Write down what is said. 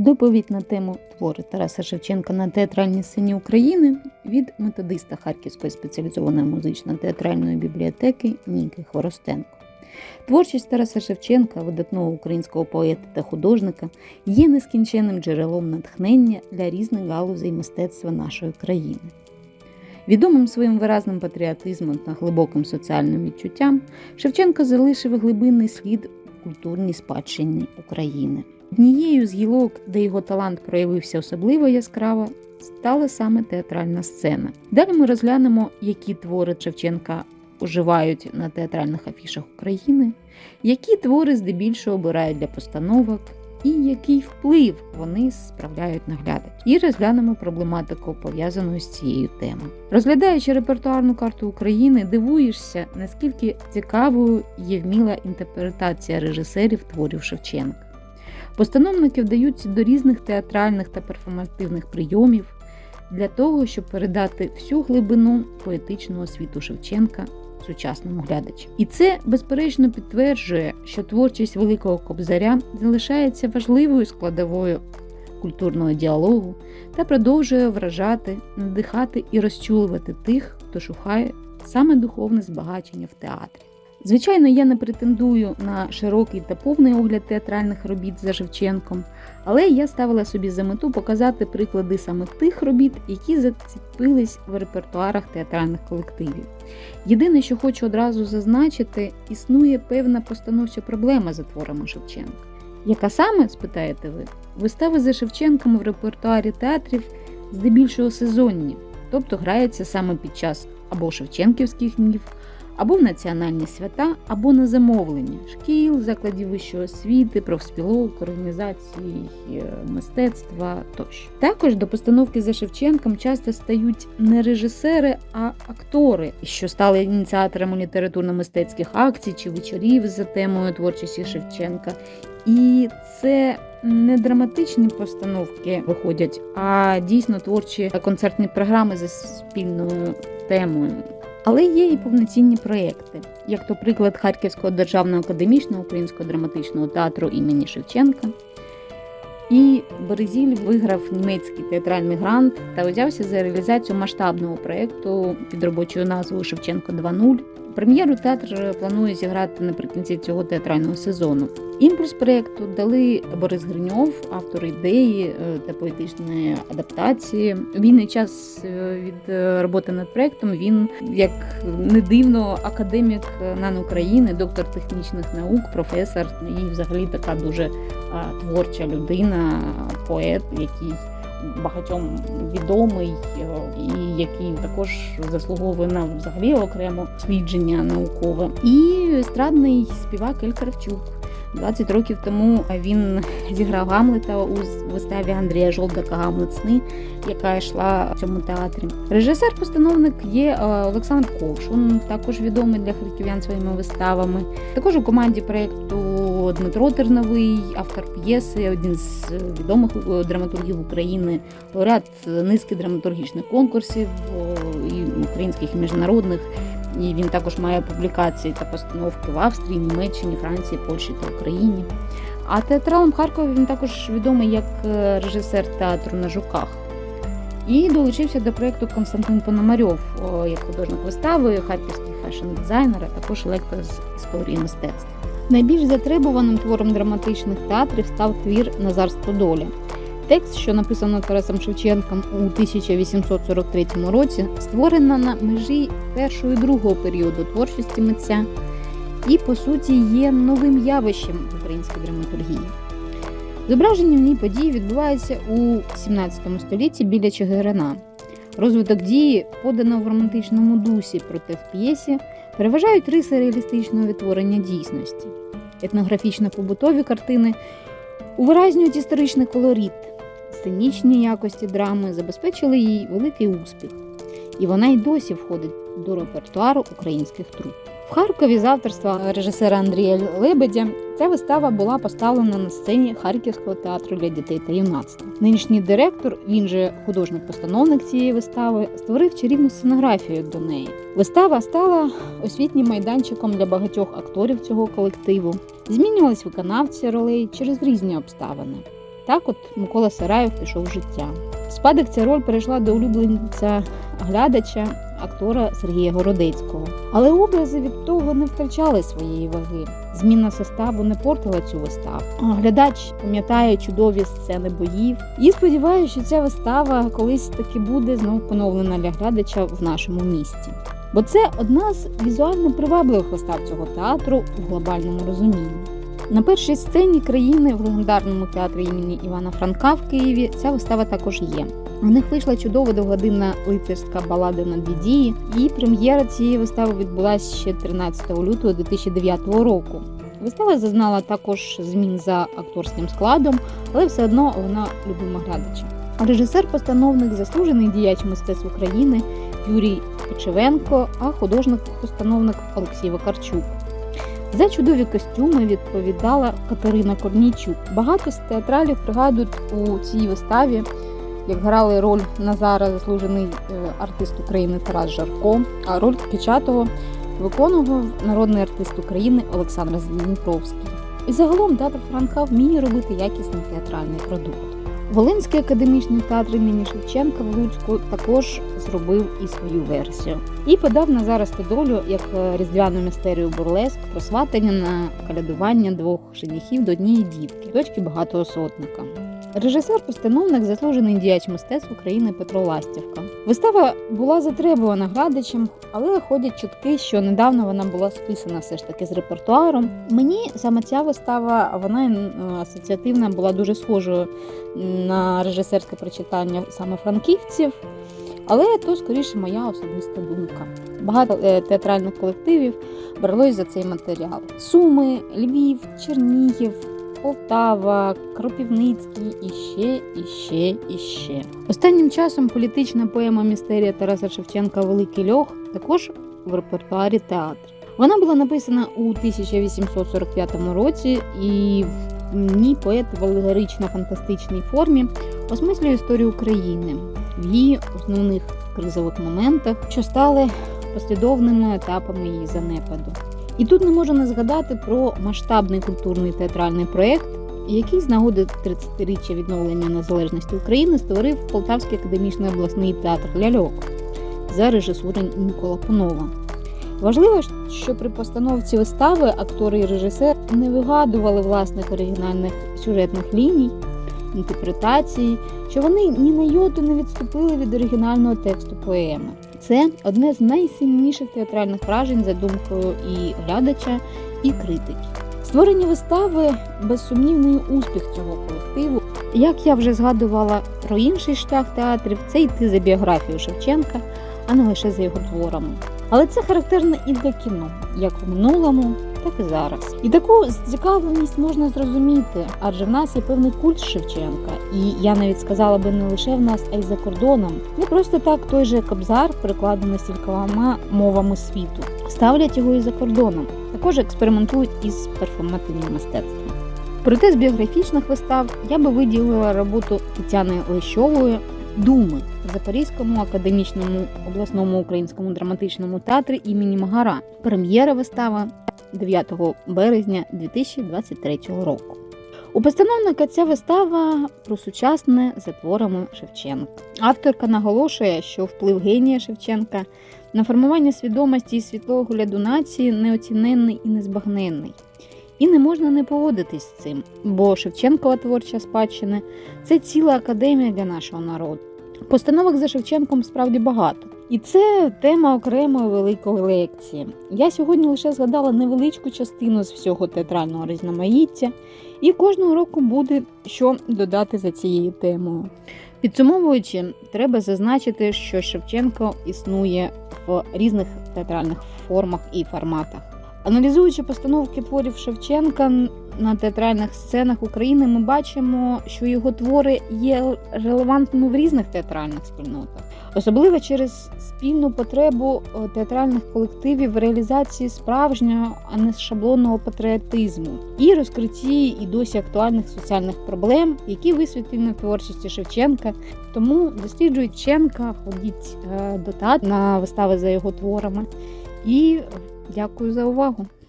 Доповідь на тему твори Тараса Шевченка на театральній сцені України від методиста Харківської спеціалізованої музично-театральної бібліотеки Ніки Хворостенко. Творчість Тараса Шевченка, видатного українського поета та художника, є нескінченним джерелом натхнення для різних галузей мистецтва нашої країни. Відомим своїм виразним патріотизмом та глибоким соціальним відчуттям Шевченко залишив глибинний слід у культурній спадщині України. Однією з гілок, де його талант проявився особливо яскраво, стала саме театральна сцена. Далі ми розглянемо, які твори Шевченка уживають на театральних афішах України, які твори здебільшого обирають для постановок, і який вплив вони справляють на глядач. І розглянемо проблематику, пов'язану з цією темою. Розглядаючи репертуарну карту України, дивуєшся, наскільки цікавою є вміла інтерпретація режисерів творів Шевченка. Постановники вдаються до різних театральних та перформативних прийомів для того, щоб передати всю глибину поетичного світу Шевченка сучасному глядачу. І це безперечно підтверджує, що творчість Великого Кобзаря залишається важливою складовою культурного діалогу та продовжує вражати, надихати і розчулювати тих, хто шукає саме духовне збагачення в театрі. Звичайно, я не претендую на широкий та повний огляд театральних робіт за Шевченком, але я ставила собі за мету показати приклади саме тих робіт, які заціпились в репертуарах театральних колективів. Єдине, що хочу одразу зазначити, існує певна постановча проблема за творами Шевченка. Яка саме, спитаєте ви, вистави за Шевченком в репертуарі театрів здебільшого сезонні, тобто граються саме під час або Шевченківських днів, або в національні свята, або на замовлення шкіл, закладів вищої освіти, профспілок, організацій е, мистецтва тощо. Також до постановки за Шевченком часто стають не режисери, а актори, що стали ініціаторами літературно-мистецьких акцій чи вечорів за темою творчості Шевченка. І це не драматичні постановки виходять, а дійсно творчі концертні програми за спільною темою. Але є і повноцінні проєкти, як то приклад Харківського державного академічного українського драматичного театру імені Шевченка. І Березіль виграв німецький театральний грант та узявся за реалізацію масштабного проєкту під робочою назвою Шевченко 2.0. Прем'єру театр планує зіграти наприкінці цього театрального сезону. Імпульс проєкту дали Борис Гриньов, автор ідеї е, та поетичної адаптації. У вільний час е, від е, роботи над проєктом він, як не дивно, академік НАН України, доктор технічних наук, професор і взагалі така дуже творча людина, поет, який багатьом відомий і який також заслуговує на взагалі окремо свідження наукове. І естрадний співак Ель Кравчук. 20 років тому він зіграв Гамлета у виставі Андрія Жолдака Гамлет сни, яка йшла в цьому театрі. Режисер-постановник є Олександр Ковшун, також відомий для харків'ян своїми виставами. Також у команді проєкту Дмитро Терновий, автор п'єси, один з відомих драматургів України, лауреат низки драматургічних конкурсів і українських і міжнародних. І він також має публікації та постановки в Австрії, Німеччині, Франції, Польщі та Україні. А театралом Харкова він також відомий як режисер театру на жуках. І долучився до проєкту Константин Пономарьов як художник вистави, харківський фешн-дизайнер, а також лектор з історії мистецтва. Найбільш затребуваним твором драматичних театрів став твір Назарство доля. Текст, що написано Тарасом Шевченком у 1843 році, створена на межі першого і другого періоду творчості митця і, по суті, є новим явищем в українській драматургії. Зображення в ній події відбувається у 17 столітті біля Чигирина. Розвиток дії подано в романтичному дусі, проте в п'єсі переважають риси реалістичного відтворення дійсності, етнографічно-побутові картини увиразнюють історичний колорит сценічні якості драми забезпечили їй великий успіх, і вона й досі входить до репертуару українських труп. В Харкові з авторства режисера Андрія Лебедя ця вистава була поставлена на сцені Харківського театру для дітей та юнацтва. Нинішній директор, він же художник-постановник цієї вистави, створив чарівну сценографію до неї. Вистава стала освітнім майданчиком для багатьох акторів цього колективу. Змінювались виконавці ролей через різні обставини. Так от Микола Сараєв пішов життя. В Спадок ця роль перейшла до улюбленця глядача, актора Сергія Городецького. Але образи від того не втрачали своєї ваги. Зміна составу не портила цю виставу. Глядач пам'ятає чудові сцени боїв і сподіваюся, що ця вистава колись таки буде знову поновлена для глядача в нашому місті. Бо це одна з візуально привабливих вистав цього театру в глобальному розумінні. На першій сцені країни в легендарному театрі імені Івана Франка в Києві ця вистава також є. В них вийшла чудова двогодинна лицарська балада на дві дії, і прем'єра цієї вистави відбулася ще 13 лютого 2009 року. Вистава зазнала також змін за акторським складом, але все одно вона любима глядача. Режисер-постановник, заслужений діяч мистецтв України Юрій Печевенко, а художник-постановник Олексій Вакарчук. За чудові костюми відповідала Катерина Корнійчук. Багато з театралів пригадують у цій виставі, як грали роль Назара, заслужений е, артист України Тарас Жарко, а роль Печатого виконував народний артист України Олександр Дніпровський. І загалом театр Франка вміє робити якісний театральний продукт. Волинський академічний театр імені Шевченка в Луцьку також зробив і свою версію. І подав на зараз ту долю як е, різдвяну містерію бурлеск про сватання на калядування двох женихів до однієї дівки, дочки багатого сотника. Режисер-постановник, заслужений діяч мистецтв України Петро Ластівка. Вистава була затребувана глядачем, але ходять чутки, що недавно вона була списана все ж таки з репертуаром. Мені саме ця вистава, вона асоціативна, була дуже схожою на режисерське прочитання саме франківців. Але то скоріше моя особиста думка. Багато е, театральних колективів бралось за цей матеріал: Суми, Львів, Чернігів, Полтава, Кропівницький і ще, і ще, і ще. Останнім часом політична поема містерія Тараса Шевченка Великий льох також в репертуарі театру. Вона була написана у 1845 році, і в ній поет в алегорично-фантастичній формі осмислює історію України в її основних кризових моментах, що стали послідовними етапами її занепаду. І тут не можу не згадати про масштабний культурний театральний проєкт, який з нагоди 30-річчя відновлення незалежності України створив Полтавський академічний обласний театр ляльок за режисури Нікола Панова. Важливо, що при постановці вистави актори і режисер не вигадували власних оригінальних сюжетних ліній, інтерпретацій, що вони ні на йоту не відступили від оригінального тексту поеми. Це одне з найсильніших театральних вражень за думкою і глядача, і критики. Створення вистави безсумнівний успіх цього колективу. Як я вже згадувала про інший шлях театрів, це йти за біографією Шевченка, а не лише за його творами. Але це характерно і для кіно, як в минулому, так і зараз. І таку зацікавленість можна зрозуміти, адже в нас є певний культ Шевченка, і я навіть сказала би не лише в нас, а й за кордоном. Не просто так той же Кобзар, перекладений стількома мовами світу, ставлять його і за кордоном. Також експериментують із перформативним мистецтвом. Проте з біографічних вистав я би виділила роботу Тетяни Лещової Думи в Запорізькому академічному обласному українському драматичному театрі імені Магара. Прем'єра вистава 9 березня 2023 року. У постановника ця вистава про сучасне за творами Шевченка. Авторка наголошує, що вплив генія Шевченка на формування свідомості і світлого гляду нації неоціненний і незбагненний. І не можна не погодитись з цим, бо Шевченкова творча спадщина це ціла академія для нашого народу. Постановок за Шевченком справді багато. І це тема окремої великої лекції. Я сьогодні лише згадала невеличку частину з всього театрального різноманіття, і кожного року буде що додати за цією темою. Підсумовуючи, треба зазначити, що Шевченко існує в різних театральних формах і форматах. Аналізуючи постановки творів Шевченка на театральних сценах України, ми бачимо, що його твори є релевантними в різних театральних спільнотах, особливо через спільну потребу е, театральних колективів в реалізації справжнього, а не шаблонного патріотизму і розкритті і досі актуальних соціальних проблем, які висвітлені в творчості Шевченка. Тому досліджують Шевченка, ходіть е, до театру на вистави за його творами. І дякую за увагу.